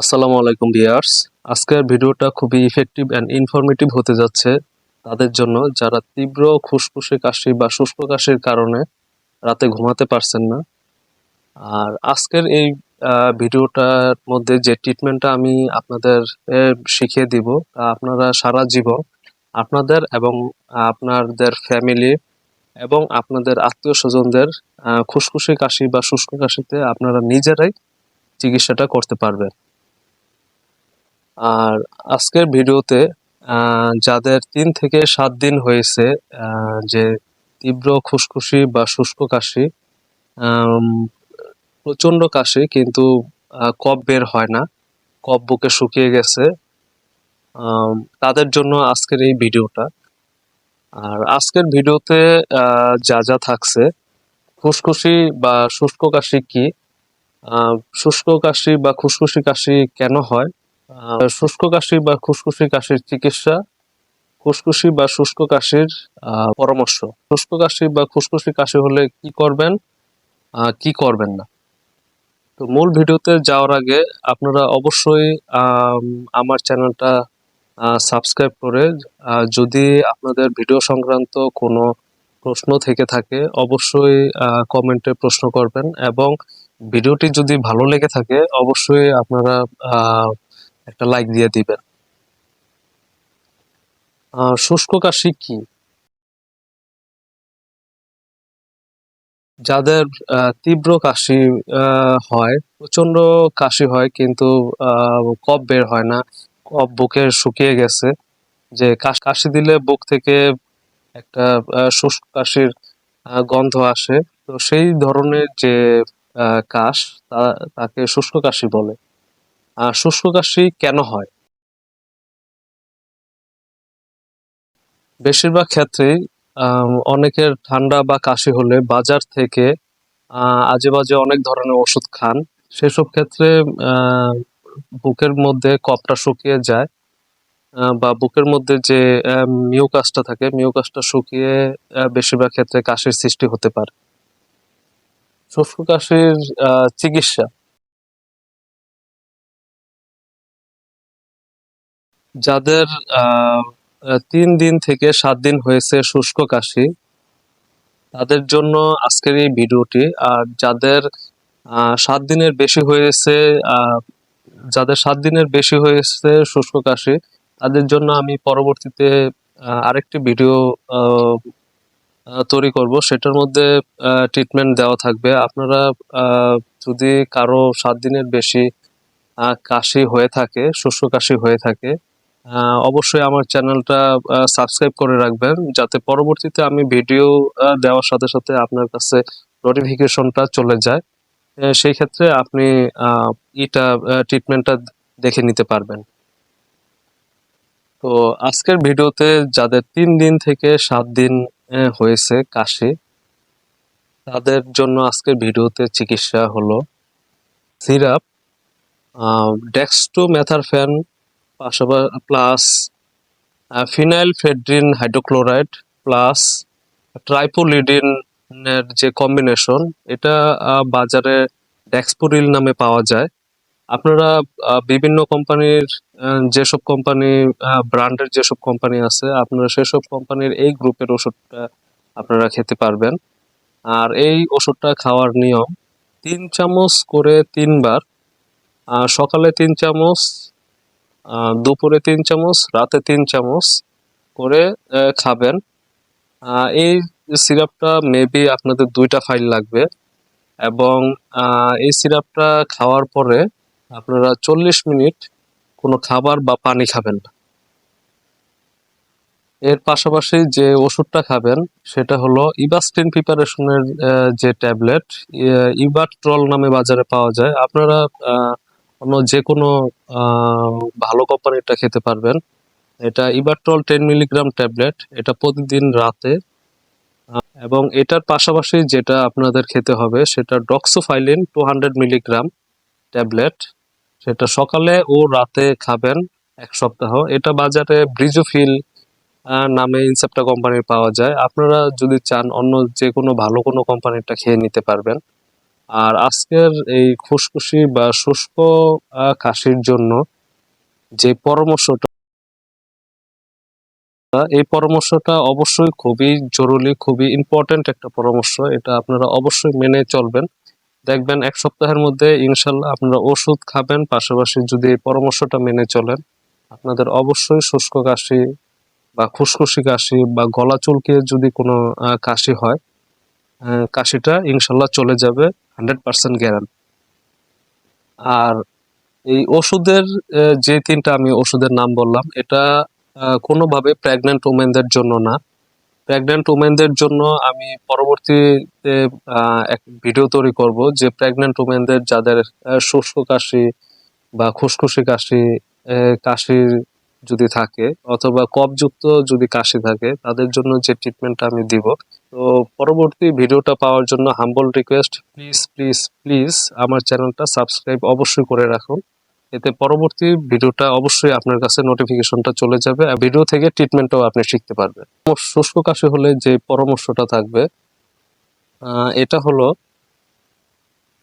আসসালামু আলাইকুম ভিউয়ার্স। আজকের ভিডিওটা খুবই ইফেক্টিভ অ্যান্ড ইনফরমেটিভ হতে যাচ্ছে তাদের জন্য যারা তীব্র খুসখুসে কাশি বা শুষ্ক কাশির কারণে রাতে ঘুমাতে পারছেন না। আর আজকের এই ভিডিওটার মধ্যে যে ট্রিটমেন্টটা আমি আপনাদের শিখিয়ে দিব তা আপনারা সারা জীবন আপনাদের এবং আপনাদের ফ্যামিলি এবং আপনাদের আত্মীয় স্বজনদের খুসখুসে কাশি বা শুষ্ক কাশিতে আপনারা নিজেরাই চিকিৎসাটা করতে পারবেন। আর আজকের ভিডিওতে যাদের তিন থেকে সাত দিন হয়েছে যে তীব্র খুসখুসি বা শুষ্ক কাশি আম, প্রচণ্ড কাশি কিন্তু কফ বের হয় না। কফ বুকে শুকিয়ে গেছে। তাদের জন্য আজকের এই ভিডিওটা। আর আজকের ভিডিওতে যা যা থাকছে খুসখুসি বা শুষ্ক কাশি কি? শুষ্ক কাশি বা খুসখুসি কাশি কেন হয়? শুষ্ক কাশি বা খুসখুসি কাশির চিকিৎসা খুসখুসি বা শুষ্ক কাশির পরামর্শ। শুষ্ক কাশি বা খুসখুসি কাশি হলে কি করবেন কি করবেন না? তো মূল ভিডিওতে যাওয়ার আগে আপনারা অবশ্যই আম, আমার চ্যানেলটা সাবস্ক্রাইব করে যদি আপনাদের ভিডিও সংক্রান্ত কোনো প্রশ্ন থেকে থাকে অবশ্যই কমেন্টে প্রশ্ন করবেন এবং ভিডিওটি যদি ভালো লেগে থাকে অবশ্যই আপনারা একটা লাইক দিয়ে দিবেন। শুষ্ক কাশি কি? যাদের তীব্র কাশি হয় প্রচণ্ড কাশি হয় কিন্তু কফ বের হয় না, কফ বুকে শুকিয়ে গেছে, যে কাশ- দিলে বুক থেকে একটা শুষ্ক কাশির গন্ধ আসে। তো সেই ধরনের যে কাশ তাকে শুষ্ক কাশি বলে। শুষ্ক কাশি কেন হয়? বেশিরভাগ ক্ষেত্রেই অনেকের ঠান্ডা বা কাশি হলে বাজার থেকে আজে বাজে অনেক ধরনের ওষুধ খান। সেসব ক্ষেত্রে বুকের মধ্যে কফটা শুকিয়ে যায় বা বুকের মধ্যে যে মিউকাসটা থাকে মিউকাসটা শুকিয়ে বেশিরভাগ ক্ষেত্রে কাশির সৃষ্টি হতে পারে। শুষ্ক কাশির চিকিৎসা। যাদের তিন দিন থেকে সাত দিন হয়েছে শুষ্ক কাশি, তাদের জন্য আজকের এই ভিডিওটি, আর যাদের সাত দিনের বেশি হয়েছে যাদের সাত দিনের বেশি হয়েছে শুষ্ক কাশি, তাদের জন্য আমি পরবর্তীতে আরেকটি ভিডিও তৈরি করব। সেটার মধ্যে ট্রিটমেন্ট দেওয়া থাকবে। আপনারা যদি কারও সাত দিনের বেশি কাশি হয়ে থাকে, শুষ্ক কাশি হয়ে থাকে অবশ্যই আমার চ্যানেলটা সাবস্ক্রাইব করে রাখবেন, যাতে পরবর্তীতে আমি ভিডিও দেওয়ার সাথে সাথে আপনার কাছে নোটিফিকেশনটা চলে যায়। সেই ক্ষেত্রে আপনি এটা ট্রিটমেন্টটা দেখে নিতে পারবেন। তো আজকের ভিডিওতে যাদের তিন দিন থেকে সাত দিন হয়েছে কাশি, তাদের জন্য আজকের ভিডিওতে চিকিৎসা হলো সিরাপ ডেক্সটোমেথারফ্যান পাশাপাশি plus phenylephrine hydrochloride plus ট্রাইপোলিডিনের যে কম্বিনেশন এটা বাজারে ডেক্সপোরিল নামে পাওয়া যায়। আপনারা বিভিন্ন কোম্পানির যেসব কোম্পানি ব্র্যান্ডের যেসব কোম্পানি আছে, আপনারা সেসব কোম্পানির এই গ্রুপের ওষুধটা আপনারা খেতে পারবেন। আর এই ওষুধটা খাওয়ার নিয়ম, তিন চামচ করে তিনবার সকালে তিন চামচ দুপুরে তিন চামচ, রাতে তিন চামচ করে খাবেন। এই সিরাপটা মেবি আপনাদের দুইটা ফাইল লাগবে এবং এই সিরাপটা খাওয়ার পরে আপনারা চল্লিশ মিনিট কোনো খাবার বা পানি খাবেন না। এর পাশাপাশি যে ওষুধটা খাবেন, সেটা হলো ইবাস্টিন প্রিপারেশনের যে ট্যাবলেট ইবাট্রল নামে বাজারে পাওয়া যায়। আপনারা অন্য যে কোনো ভালো কোম্পানিটা খেতে পারবেন। এটা ইবাট্রল টেন মিলিগ্রাম ট্যাবলেট এটা প্রতিদিন রাতে এবং এটার পাশাপাশি যেটা আপনাদের খেতে হবে, সেটা doxofylline two hundred milligram tablet সেটা সকালে ও রাতে খাবেন এক সপ্তাহ। এটা বাজারে ব্রিজোফিল নামে ইনসেপ্টা কোম্পানির পাওয়া যায়। আপনারা যদি চান অন্য যে কোনো ভালো কোনো কোম্পানিটা খেয়ে নিতে পারবেন। আর আজকের এই খুশখুশি বা শুষ্ক কাশির জন্য যে পরামর্শটা, এই পরামর্শটা অবশ্যই খুবই জরুরি, খুবই ইম্পর্টেন্ট একটা পরামর্শ। এটা আপনারা অবশ্যই মেনে চলবেন। দেখবেন এক সপ্তাহের মধ্যে ইনশাল্লাহ আপনারা ওষুধ খাবেন, পাশাপাশি যদি এই পরামর্শটা মেনে চলেন, আপনাদের অবশ্যই শুষ্ক কাশি বা খুশখুশি কাশি বা গলা চুলকে যদি কোনো কাশি হয় কাশিটা ইনশাল্লাহ চলে যাবে, হান্ড্রেড পার্সেন্ট গ্যারান আর এই ওষুধের যে তিনটা আমি ওষুধের নাম বললাম, এটা কোনোভাবে প্রেগন্যান্ট ওমেনদের জন্য না। প্রেগন্যান্ট ওমেনদের জন্য আমি পরবর্তীতে এক ভিডিও তৈরি করব যে প্রেগন্যান্ট ওমেনদের যাদের শুষ্ক কাশি বা খুসখুসি কাশি কাশির যদি থাকে অথবা কফযুক্ত যদি কাশি থাকে, তাদের জন্য যে ট্রিটমেন্টটা আমি দিব। তো পরবর্তী ভিডিওটা পাওয়ার জন্য humble request please please please আমার চ্যানেলটা সাবস্ক্রাইব অবশ্যই করে রাখুন। এতে পরবর্তী ভিডিওটা অবশ্যই আপনার কাছে নোটিফিকেশনটা চলে যাবে আর ভিডিও থেকে ট্রিটমেন্টটাও আপনি শিখতে পারবেন। শুষ্ক কাশি হলে যে পরামর্শটা থাকবে এটা হলো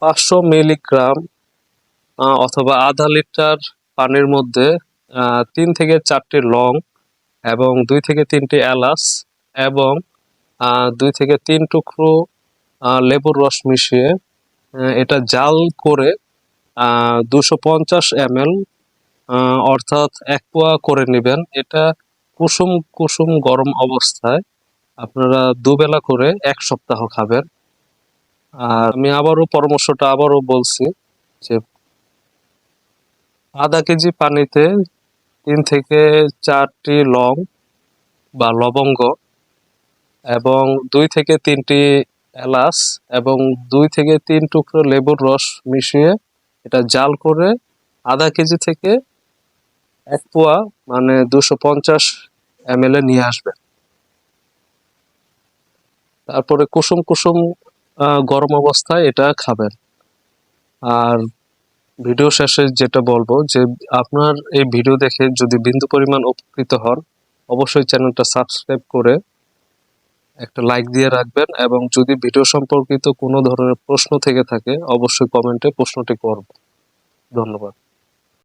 পাঁচশো মিলিগ্রাম অথবা আধা লিটার পানির মধ্যে তিন থেকে চারটি লং এবং দুই থেকে তিনটি এলাচ এবং দুই থেকে তিন টুকরো লেবুর রস মিশিয়ে এটা জাল করে দুশো পঞ্চাশ এম অর্থাৎ এক পোয়া করে নেবেন। এটা কুসুম কুসুম গরম অবস্থায় আপনারা দুবেলা করে এক সপ্তাহ খাবেন। আর আমি আবারও পরামর্শটা আবারও বলছি যে আধা কেজি পানিতে তিন থেকে চারটি লং বা লবঙ্গ এবং দুই থেকে তিনটি এলাচ এবং দুই থেকে তিন টুকরো লেবুর রস মিশিয়ে এটা জাল করে আধা কেজি থেকে এক পোয়া মানে দুশো পঞ্চাশ এম এল নিয়ে আসবে তারপরে কুসুম কুসুম গরম অবস্থায় এটা খাবেন। আর ভিডিও শেষে যেটা বলব যে আপনার এই ভিডিও দেখে যদি বিন্দু পরিমাণ উপকৃত হন, অবশ্যই চ্যানেলটা সাবস্ক্রাইব করে একটা লাইক দিয়ে রাখবেন এবং যদি ভিডিও সম্পর্কিত কোনো ধরনের প্রশ্ন থেকে থাকে, অবশ্যই কমেন্টে প্রশ্নটি করব। ধন্যবাদ।